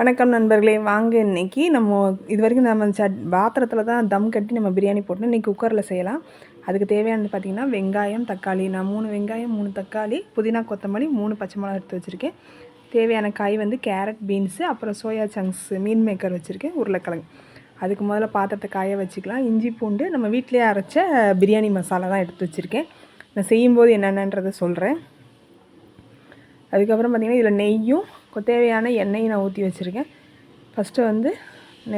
வணக்கம் நண்பர்களே. வாங்க இன்றைக்கி நம்ம இது வரைக்கும் நம்ம சட் பாத்திரத்தில் தான் தம் கட்டி நம்ம பிரியாணி போட்டோம் இன்றைக்கி குக்கரில் செய்யலாம். அதுக்கு தேவையானது பார்த்திங்கன்னா வெங்காயம் தக்காளி. நான் மூணு வெங்காயம் மூணு தக்காளி புதினா கொத்தமல்லி மூணு பச்சை மிளகா எடுத்து வச்சுருக்கேன். தேவையான காய் வந்து கேரட் பீன்ஸு அப்புறம் சோயா சங்க்ஸ் மீன் மேக்கர் வச்சுருக்கேன் உருளைக்கிழங்கு. அதுக்கு முதல்ல பாத்திரத்தை காய வச்சுக்கலாம். இஞ்சி பூண்டு நம்ம வீட்டிலே அரைச்ச பிரியாணி மசாலா தான் எடுத்து வச்சுருக்கேன். நான் செய்யும்போது என்னென்னன்றதை சொல்கிறேன் அதுக்கப்புறம் பார்த்திங்கன்னா இதில் நெய்யும் தேவையான எண்ணெயும் நான் ஊற்றி வச்சுருக்கேன். ஃபஸ்ட்டு வந்து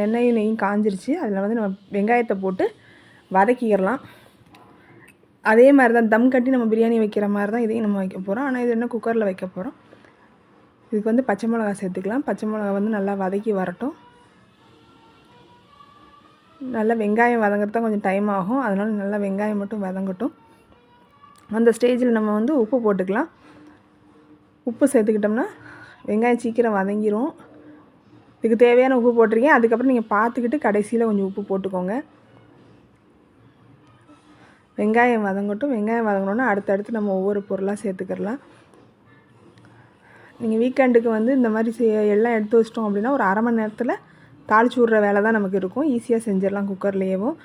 எண்ணெயும் நெய்யும் காஞ்சிருச்சு. அதில் வந்து நம்ம வெங்காயத்தை போட்டு வதக்கிக்கிறலாம் அதே மாதிரி தான் தம் கட்டி நம்ம பிரியாணி வைக்கிற மாதிரி தான் இதையும் நம்ம வைக்க போகிறோம் ஆனால் இது என்ன குக்கரில் வைக்க போகிறோம் இதுக்கு வந்து பச்சை மிளகா சேர்த்துக்கலாம். பச்சை மிளகா வந்து நல்லா வதக்கி வரட்டும். நல்லா வெங்காயம் வதங்குறது தான் கொஞ்சம் டைம் ஆகும். அதனால் நல்லா வெங்காயம் மட்டும் வதங்கட்டும். அந்த ஸ்டேஜில் நம்ம வந்து உப்பு போட்டுக்கலாம். உப்பு சேர்த்துக்கிட்டோம்னா வெங்காயம் சீக்கிரம் வதங்கிரும். இதுக்கு தேவையான உப்பு போட்டிருக்கேன். அதுக்கப்புறம் நீங்கள் பார்த்துக்கிட்டு கடைசியில் கொஞ்சம் உப்பு போட்டுக்கோங்க. வெங்காயம் வதங்கட்டும். வெங்காயம் வதங்கினோன்னா அடுத்தடுத்து நம்ம ஒவ்வொரு பொருளாக சேர்த்துக்கிறலாம் நீங்கள் வீக்கெண்டுக்கு வந்து இந்த மாதிரி செய்ய எல்லாம் எடுத்து வச்சிட்டோம் அப்படின்னா ஒரு அரை மணி நேரத்தில் தாளிச்சு விட்ற வேலை தான் நமக்கு இருக்கும். ஈஸியாக செஞ்சிடலாம் குக்கர்லேயேவும்.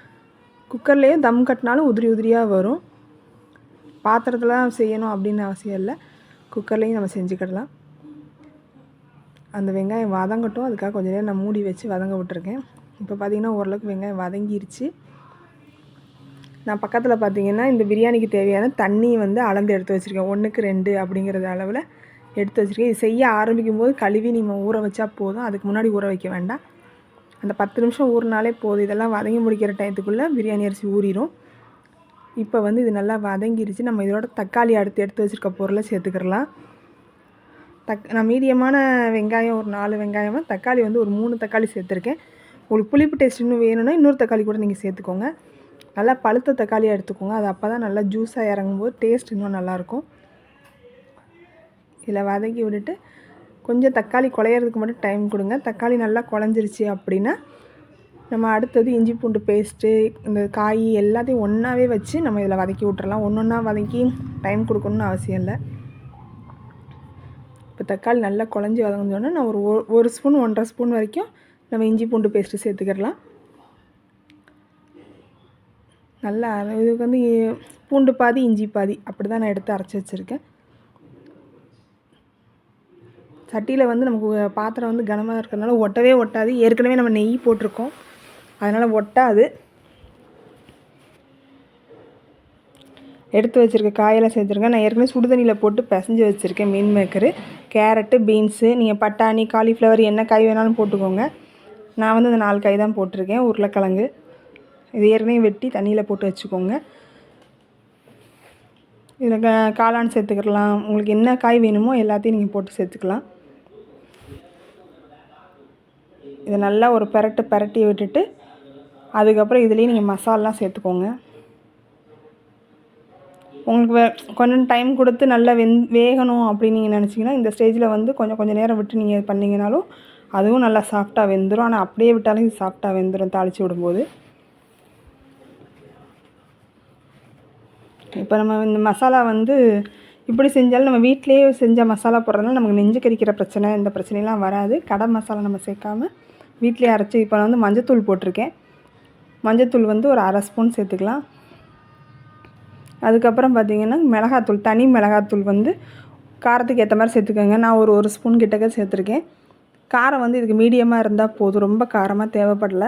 குக்கர்லேயும் தம் கட்டினாலும் உதிரி உதிரியாக வரும். பாத்திரத்தில் தான் செய்யணும் அப்படின்னு அவசியம் இல்லை. குக்கர்லேயும் நம்ம செஞ்சுக்கிடலாம். அந்த வெங்காயம் வதங்கட்டும். அதுக்காக கொஞ்சம் நேரம் நான் மூடி வச்சு வதங்க விட்டுருக்கேன். இப்போ பார்த்தீங்கன்னா ஓரளவுக்கு வெங்காயம் வதங்கிருச்சு. நான் பக்கத்தில் பார்த்தீங்கன்னா இந்த பிரியாணிக்கு தேவையான தண்ணி வந்து அளந்து எடுத்து வச்சுருக்கேன். ஒன்றுக்கு ரெண்டு அப்படிங்கிறது அளவில் எடுத்து வச்சுருக்கேன். இது செய்ய ஆரம்பிக்கும் போது கழுவி நம்ம ஊற வச்சா போதும். அதுக்கு முன்னாடி ஊற வைக்க வேண்டாம். அந்த பத்து நிமிஷம் ஊறினாலே போதும். இதெல்லாம் வதங்கி முடிக்கிற டயத்துக்குள்ளே பிரியாணி அரிசி ஊறிடும் இப்போ வந்து இது நல்லா வதங்கிருச்சு. நம்ம இதோட தக்காளி அடுத்து எடுத்து வச்சுருக்க பொருளை சேர்த்துக்கிடலாம். தக் நான் மீடியமான வெங்காயம் ஒரு நாலு வெங்காயமாக தக்காளி வந்து ஒரு மூணு தக்காளி சேர்த்துருக்கேன். உங்களுக்கு புளிப்பு டேஸ்ட் இன்னும் வேணும்னா இன்னொரு தக்காளி கூட நீங்கள் சேர்த்துக்கோங்க. நல்லா பழுத்த தக்காளியாக எடுத்துக்கோங்க. அது அப்போ தான் நல்லா ஜூஸாக இறங்கும்போது டேஸ்ட் இன்னும் நல்லாயிருக்கும். இதில் வதக்கி விட்டுட்டு கொஞ்சம் தக்காளி குழையிறதுக்கு மட்டும் டைம் கொடுங்க. தக்காளி நல்லா குழஞ்சிருச்சு அப்படின்னா நம்ம அடுத்தது இஞ்சி பூண்டு பேஸ்ட்டு இந்த காய் எல்லாத்தையும் ஒன்றாவே வச்சு நம்ம இதில் வதக்கி விட்டுறலாம். ஒன்று ஒன்றா வதக்கி டைம் கொடுக்கணும்னு அவசியம் இல்லை. தக்காளி நல்லா குழஞ்சி வதங்கினோடனே நான் ஒரு ஒரு ஸ்பூன் ஒன்றரை ஸ்பூன் வரைக்கும் நம்ம இஞ்சி பூண்டு பேஸ்ட்டு சேர்த்துக்கிடலாம். நல்லா இதுக்கு வந்து பூண்டு பாதி இஞ்சி பாதி அப்படி தான் நான் எடுத்து அரைச்சி வச்சுருக்கேன். சட்டியில் வந்து நமக்கு பாத்திரம் வந்து கனமாக இருக்கிறதுனால ஒட்டவே ஒட்டாது. ஏற்கனவே நம்ம நெய் போட்டிருக்கோம். அதனால் ஒட்டாது. எடுத்து வச்சுருக்க காயெல்லாம் சேர்த்துருக்கேன். நான் ஏற்கனவே சுடுதண்ணியில் போட்டு பிசைஞ்சு வச்சுருக்கேன் மீன் மேக்கரு. கேரட்டு பீன்ஸு நீங்கள் பட்டாணி காலிஃப்ளவர் என்ன காய் வேணாலும் போட்டுக்கோங்க. நான் வந்து அந்த நாலு காய் தான் போட்டிருக்கேன். உருளைக்கிழங்கு. இது ஏற்கனவே வெட்டி தண்ணியில் போட்டு வச்சுக்கோங்க. இதில் க காளான் சேர்த்துக்கலாம். உங்களுக்கு என்ன காய் வேணுமோ எல்லாத்தையும் நீங்கள் போட்டு சேர்த்துக்கலாம். இதை நல்லா ஒரு பெரட்டு பெரட்டி விட்டுட்டு அதுக்கப்புறம் இதுலேயே நீங்கள் மசாலாம் சேர்த்துக்கோங்க. உங்களுக்கு வே கொஞ்சம் டைம் கொடுத்து நல்லா வெந் வேகணும் அப்படின்னு நீங்கள் நினச்சிங்கன்னா இந்த ஸ்டேஜில் வந்து கொஞ்சம் கொஞ்சம் நேரம் விட்டு நீங்கள் பண்ணிங்கனாலும் அதுவும் நல்லா சாஃப்டாக வெந்துடும் ஆனால் அப்படியே விட்டாலும் இது சாஃப்டாக வெந்துடும் தாளித்து விடும்போது. இப்போ நம்ம இந்த மசாலா வந்து இப்படி செஞ்சாலும் நம்ம வீட்டிலேயே செஞ்ச மசாலா போடுறதுனால நமக்கு நெஞ்சு கறிக்கிற பிரச்சனை இந்த பிரச்சனைலாம் வராது. கடை மசாலா நம்ம சேர்க்காம வீட்டிலேயே அரைச்சி இப்போ நான் வந்து மஞ்சத்தூள் போட்டிருக்கேன். மஞ்சத்தூள் வந்து ஒரு அரை ஸ்பூன் சேர்த்துக்கலாம். அதுக்கப்புறம் பார்த்திங்கன்னா மிளகாத்தூள் தனி மிளகாத்தூள் வந்து காரத்துக்கு ஏற்ற மாதிரி சேர்த்துக்கோங்க. நான் ஒரு ஒரு ஸ்பூன் கிட்டக்க சேர்த்துருக்கேன். காரம் வந்து இதுக்கு மீடியமாக இருந்தால் போதும். ரொம்ப காரமாக தேவைப்படல.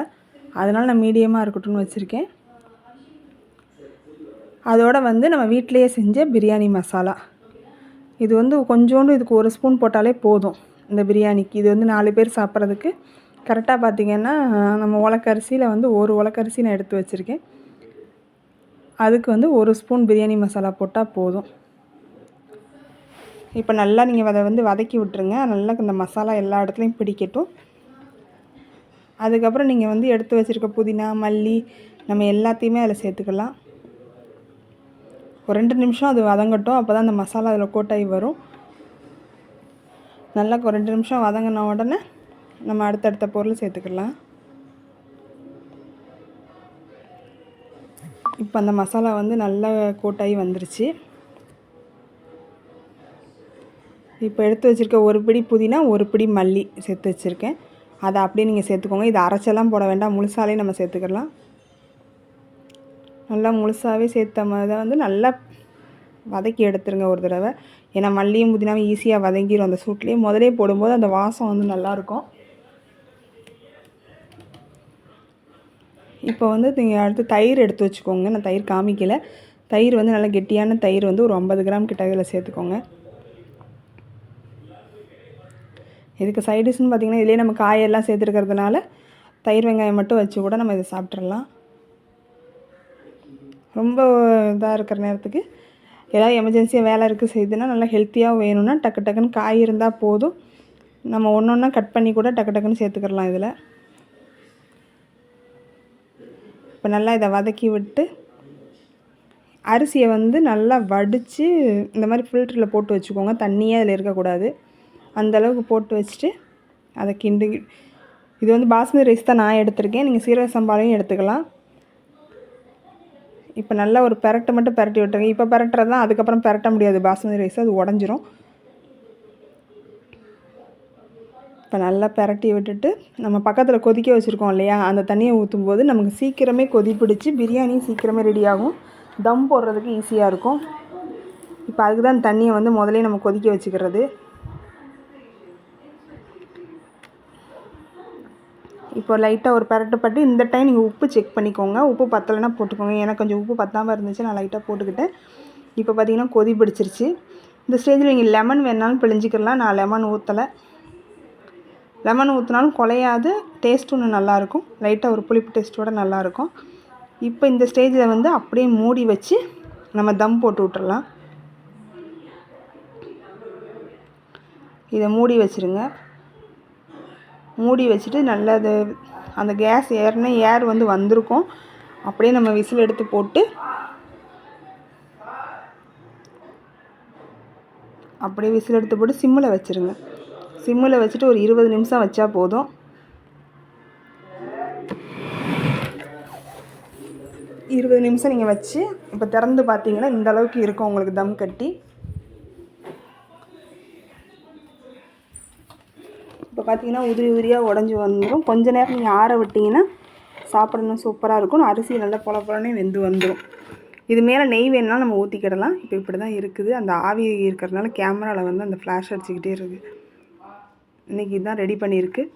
அதனால் நான் மீடியமாக இருக்கட்டும்னு வச்சுருக்கேன். அதோட வந்து நம்ம வீட்டிலேயே செஞ்ச பிரியாணி மசாலா. இது வந்து கொஞ்சோண்டு இதுக்கு ஒரு ஸ்பூன் போட்டாலே போதும். இந்த பிரியாணிக்கு. இது வந்து நாலு பேர் சாப்பிட்றதுக்கு. கரெக்டாக பார்த்திங்கன்னா நம்ம உலக்கரிசியில் வந்து ஒரு உலக்கரிசி நான் எடுத்து வச்சுருக்கேன். அதுக்கு வந்து ஒரு ஸ்பூன் பிரியாணி மசாலா போட்டால் போதும். இப்போ நல்லா நீங்கள் அதை வந்து வதக்கி விட்டுருங்க. நல்லா இந்த மசாலா எல்லா இடத்துலையும் பிடிக்கட்டும். அதுக்கப்புறம் நீங்கள் வந்து எடுத்து வச்சுருக்க புதினா மல்லி நம்ம எல்லாத்தையுமே அதில் சேர்த்துக்கலாம். ஒரு ரெண்டு நிமிஷம் அது வதங்கட்டும். அப்போ தான் அந்த மசாலா அதில் கோட்டாகி வரும். நல்லா ஒரு ரெண்டு நிமிஷம் வதங்கின உடனே நம்ம அடுத்தடுத்த பொருள் சேர்த்துக்கலாம். இப்போ அந்த மசாலா வந்து நல்லா கோட்டாகி வந்துருச்சு. இப்போ எடுத்து வச்சுருக்க ஒரு பிடி புதினா ஒரு பிடி மல்லி சேர்த்து வச்சுருக்கேன். அதை அப்படியே நீங்கள் சேர்த்துக்கோங்க. இது அரைச்செல்லாம் போட வேண்டாம். முழுசாலே நம்ம சேர்த்துக்கலாம். நல்லா முழுசாகவே சேர்த்த மாதிரி வந்து நல்லா வதக்கி எடுத்துருங்க ஒரு தடவை. ஏன்னா மல்லியும் புதினாவும் ஈஸியாக வதங்கிடும் அந்த சூட்லேயே. முதலே போடும்போது அந்த வாசம் வந்து நல்லாயிருக்கும் இப்போ வந்து நீங்கள் அடுத்து தயிர் எடுத்து வச்சுக்கோங்க. நான் தயிர் காமிக்கல. தயிர் வந்து நல்லா கெட்டியான தயிர் வந்து ஒரு ஐம்பது கிராம் கிட்ட இதில் சேர்த்துக்கோங்க. இதுக்கு சைடிஷ்னு பார்த்திங்கன்னா இதிலே நம்ம காயெல்லாம் சேர்த்துருக்கிறதுனால தயிர் வெங்காயம் மட்டும் வச்சு கூட நம்ம இதை சாப்பிட்றலாம் ரொம்ப இதாக இருக்கிற நேரத்துக்கு ஏதாவது எமர்ஜென்சியாக வேலை இருக்குது செய்யுதுன்னா நல்லா ஹெல்த்தியாக வேணும்னா டக்கு டக்குன்னு காய் இருந்தால் போதும். நம்ம ஒன்று ஒன்றா கட் பண்ணி கூட டக்கு டக்குன்னு சேர்த்துக்கிறலாம் இதில். இப்போ நல்லா இதை வதக்கி விட்டு அரிசியை வந்து நல்லா வடித்து இந்த மாதிரி ஃபில்டரில் போட்டு வச்சுக்கோங்க. தண்ணியே அதில் இருக்கக்கூடாது. அந்தளவுக்கு போட்டு வச்சுட்டு அதை கிண்டு இது வந்து பாஸ்மதி ரைஸ் தான் நான் எடுத்திருக்கேன். நீங்கள் சீரக சம்பாலையும் எடுத்துக்கலாம். இப்போ நல்லா ஒரு பெரட்டை மட்டும் பெரட்டி விட்டுருங்க. இப்போ பெரட்டுறது தான் அதுக்கப்புறம் பெரட்ட முடியாது. பாஸ்மதி ரைஸ் அது உடஞ்சிரும். இப்போ நல்லா பரட்டி விட்டுட்டு நம்ம பக்கத்தில் கொதிக்க வச்சுருக்கோம் இல்லையா? அந்த தண்ணியை ஊற்றும் போது நமக்கு சீக்கிரமே கொதி பிடிச்சி பிரியாணி சீக்கிரமே ரெடி ஆகும். தம் போடுறதுக்கு ஈஸியாக இருக்கும். இப்போ அதுக்கு தான் தண்ணியை வந்து முதலே நம்ம கொதிக்க வச்சுக்கிறது. இப்போ லைட்டாக ஒரு பரட்டப்பட்டு இந்த டைம் நீங்கள் உப்பு செக் பண்ணிக்கோங்க. உப்பு பத்தலைன்னா போட்டுக்கோங்க. எனக்கு கொஞ்சம் உப்பு பத்தாமல் இருந்துச்சு நான் லைட்டாக போட்டுக்கிட்டேன். இப்போ பார்த்திங்கன்னா கொதி பிடிச்சிருச்சு. இந்த ஸ்டேஜில் நீங்கள் லெமன் வேணாலும் பிழிஞ்சிக்கலாம். நான் லெமன் ஊற்றலை லெமன் ஊற்றினாலும் குலையாது டேஸ்ட் ஒன்று நல்லாயிருக்கும் லைட்டாக ஒரு புளிப்பு டேஸ்ட்டோடு நல்லாயிருக்கும் இப்போ இந்த ஸ்டேஜில் வந்து அப்படியே மூடி வச்சு நம்ம தம் போட்டு விட்டுறலாம். இதை மூடி வச்சுருங்க. மூடி வச்சுட்டு நல்லது அந்த கேஸ் ஏறின ஏர் வந்து வந்திருக்கும். அப்படியே நம்ம விசில் எடுத்து போட்டு அப்படியே விசில் எடுத்து போட்டு சிம்மில் வச்சுருங்க. சிம்மில் வச்சுட்டு ஒரு இருபது நிமிஷம் வச்சா போதும். இருபது நிமிஷம் நீங்கள் வச்சு இப்போ திறந்து பார்த்தீங்கன்னா இந்த அளவுக்கு இருக்கும் உங்களுக்கு தம் கட்டி. இப்போ பார்த்தீங்கன்னா உதிரி உதிரியாக உடஞ்சி வந்துடும் கொஞ்ச நேரம் நீங்கள் ஆற விட்டிங்கன்னா சாப்பிடணும் சூப்பராக இருக்கும். அரிசி நல்லா பொல பொலனே வெந்து வந்துடும் இது மேலே நெய் வேணுனாலும் நம்ம ஊற்றிக்கிடலாம் இப்போ இப்படி தான் இருக்குது. அந்த ஆவி இருக்கிறதுனால கேமராவில் வந்து அந்த ஃப்ளாஷ் அடிச்சுக்கிட்டே இருக்குது இன்றைக்கி இதுதான் ரெடி பண்ணியிருக்கு.